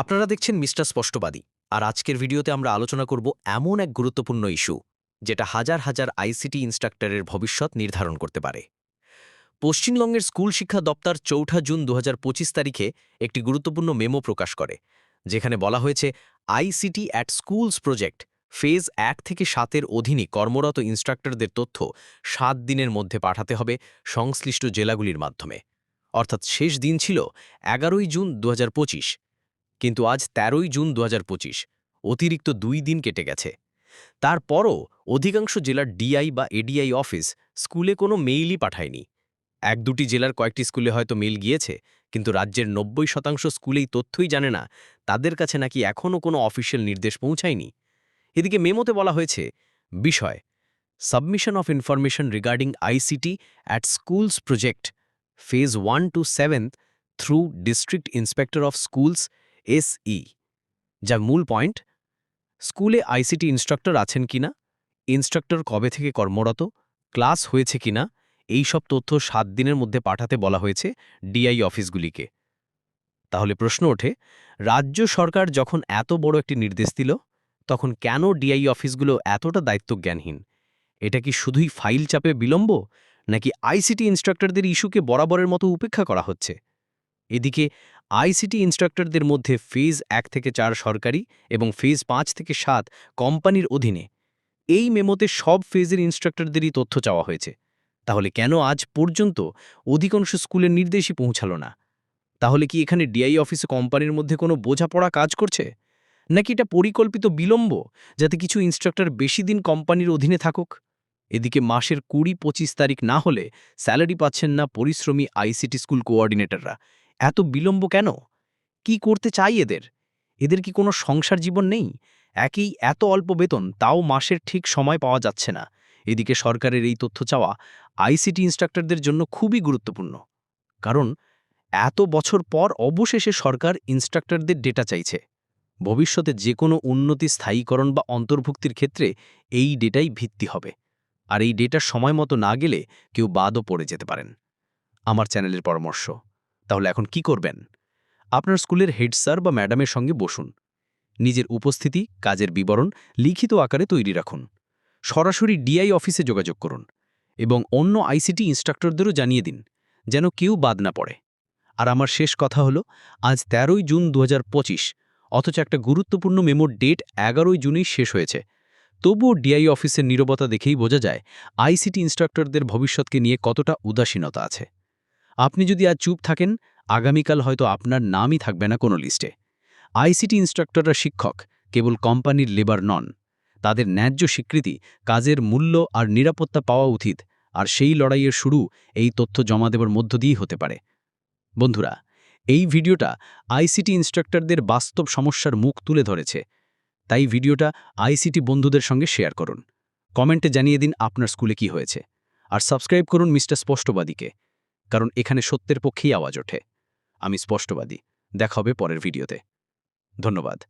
আপনারা দেখছেন মিস্টার স্পষ্টবাদী, আর আজকের ভিডিওতে আমরা আলোচনা করব এমন এক গুরুত্বপূর্ণ ইস্যু, যেটা হাজার হাজার আইসিটি ইনস্ট্রাক্টরের ভবিষ্যৎ নির্ধারণ করতে পারে। পশ্চিমবঙ্গের স্কুল শিক্ষা দপ্তর চৌঠা জুন দু হাজার পঁচিশ তারিখে একটি গুরুত্বপূর্ণ মেমো প্রকাশ করে, যেখানে বলা হয়েছে, ICT at schools project phase এক থেকে সাতের অধীনে কর্মরত ইনস্ট্রাক্টরদের তথ্য সাত দিনের মধ্যে পাঠাতে হবে সংশ্লিষ্ট জেলাগুলির মাধ্যমে। অর্থাৎ শেষ দিন ছিল এগারোই জুন দু হাজার পঁচিশ। কিন্তু আজ ১৩ই জুন দু হাজার পঁচিশ, অতিরিক্ত দুই দিন কেটে গেছে। তারপরও অধিকাংশ জেলার ডিআই বা এডিআই অফিস স্কুলে কোনো মেইলই পাঠায়নি। এক দুটি জেলার কয়েকটি স্কুলে হয়তো মেইল গিয়েছে, কিন্তু রাজ্যের নব্বই শতাংশ স্কুলেই তথ্যই জানে না, তাদের কাছে নাকি এখনও কোনো অফিসিয়াল নির্দেশ পৌঁছায়নি। এদিকে মেমোতে বলা হয়েছে, বিষয়, submission of information regarding ICT at schools project phase one two seventh through district inspector of schools SE, যার মূল পয়েন্ট, স্কুলে আইসিটি ইনস্ট্রাক্টর আছেন কিনা ইনস্ট্রাক্টর কবে থেকে কর্মরত, ক্লাস হয়েছে কিনা এই সব তথ্য সাত দিনের মধ্যে পাঠাতে বলা হয়েছে ডিআই অফিসগুলিকে। তাহলে প্রশ্ন ওঠে, রাজ্য সরকার যখন এত বড় একটি নির্দেশ দিল, তখন কেন ডিআই অফিসগুলো এতটা দায়িত্বজ্ঞানহীন? এটা কি শুধুই ফাইল চাপে বিলম্ব, নাকি আইসিটি ইনস্ট্রাক্টরদের ইস্যুকে বরাবরের মতো উপেক্ষা করা হচ্ছে? এদিকে আইসিটি ইনস্ট্রাক্টরদের মধ্যে ফেজ এক থেকে চার সরকারি এবং ফেজ পাঁচ থেকে সাত কোম্পানির অধীনে। এই মেমোতে সব ফেজের ইনস্ট্রাক্টরদেরই তথ্য চাওয়া হয়েছে। তাহলে কেন আজ পর্যন্ত অধিকাংশ স্কুলের নির্দেশই পৌঁছালো না? তাহলে কি এখানে ডিআই অফিসে কোম্পানির মধ্যে কোনো বোঝাপড়া কাজ করছে? নাকি এটা পরিকল্পিত বিলম্ব যাতে কিছু ইনস্ট্রাক্টর বেশি দিন কোম্পানির অধীনে থাকুক? এদিকে মাসের কুড়ি পঁচিশ তারিখ না হলে স্যালারি পাচ্ছেন না পরিশ্রমী আইসিটি স্কুল কোঅর্ডিনেটররা। এত বিলম্ব কেন? কি করতে চাই এদের? এদের কি কোনো সংসার জীবন নেই? একই এত অল্প বেতন, তাও মাসের ঠিক সময় পাওয়া যাচ্ছে না। এদিকে সরকারের এই তথ্য চাওয়া আইসিটি ইনস্ট্রাক্টরদের জন্য খুবই গুরুত্বপূর্ণ। কারণ এত বছর পর অবশেষে সরকার ইনস্ট্রাক্টরদের ডেটা চাইছে। ভবিষ্যতে যে কোনো উন্নতি স্থায়ীকরণ বা অন্তর্ভুক্তির ক্ষেত্রে এই ডেটাই ভিত্তি হবে। আর এই ডেটা সময় মতো না গেলে কেউ বাদও পড়ে যেতে পারেন। আমার চ্যানেলের পরামর্শ তাহলে এখন কি করবেন? আপনার স্কুলের হেড স্যার বা ম্যাডামের সঙ্গে বসুন। নিজের উপস্থিতি, কাজের বিবরণ লিখিত আকারে তৈরি রাখুন। সরাসরি ডিআই অফিসে যোগাযোগ করুন এবং অন্য আইসিটি ইনস্ট্রাক্টরদেরও জানিয়ে দিন যেন কেউ বাদ না পড়ে। আর আমার শেষ কথা হলো, আজ ১৩ই জুন দু হাজার পঁচিশ, অথচ একটা গুরুত্বপূর্ণ মেমোর ডেট এগারোই জুনেই শেষ হয়েছে। তবুও ডিআই অফিসের নীরবতা দেখেই বোঝা যায়, আইসিটি ইনস্ট্রাক্টরদের ভবিষ্যৎকে নিয়ে কতটা উদাসীনতা আছে। আপনি যদি আজ চুপ থাকেন, আগামীকাল হয়তো আপনার নামই থাকবে না কোনো লিস্টে। আইসিটি ইনস্ট্রাক্টররা শিক্ষক, কেবল কোম্পানির লেবার নন। তাদের ন্যায্য স্বীকৃতি, কাজের মূল্য আর নিরাপত্তা পাওয়া উচিত, আর সেই লড়াইয়ের শুরু এই তথ্য জমা দেবার মধ্য দিয়েই হতে পারে। বন্ধুরা, এই ভিডিওটা আইসিটি ইনস্ট্রাক্টরদের বাস্তব সমস্যার মুখ তুলে ধরেছে। তাই ভিডিওটা আইসিটি বন্ধুদের সঙ্গে শেয়ার করুন। কমেন্টে জানিয়ে দিন আপনার স্কুলে কি হয়েছে। আর সাবস্ক্রাইব করুন মিস্টার স্পষ্টবাদীকে। কারণ এখানে সত্যের পক্ষেই আওয়াজ ওঠে। আমি স্পষ্টবাদী। দেখা হবে পরের ভিডিওতে। ধন্যবাদ।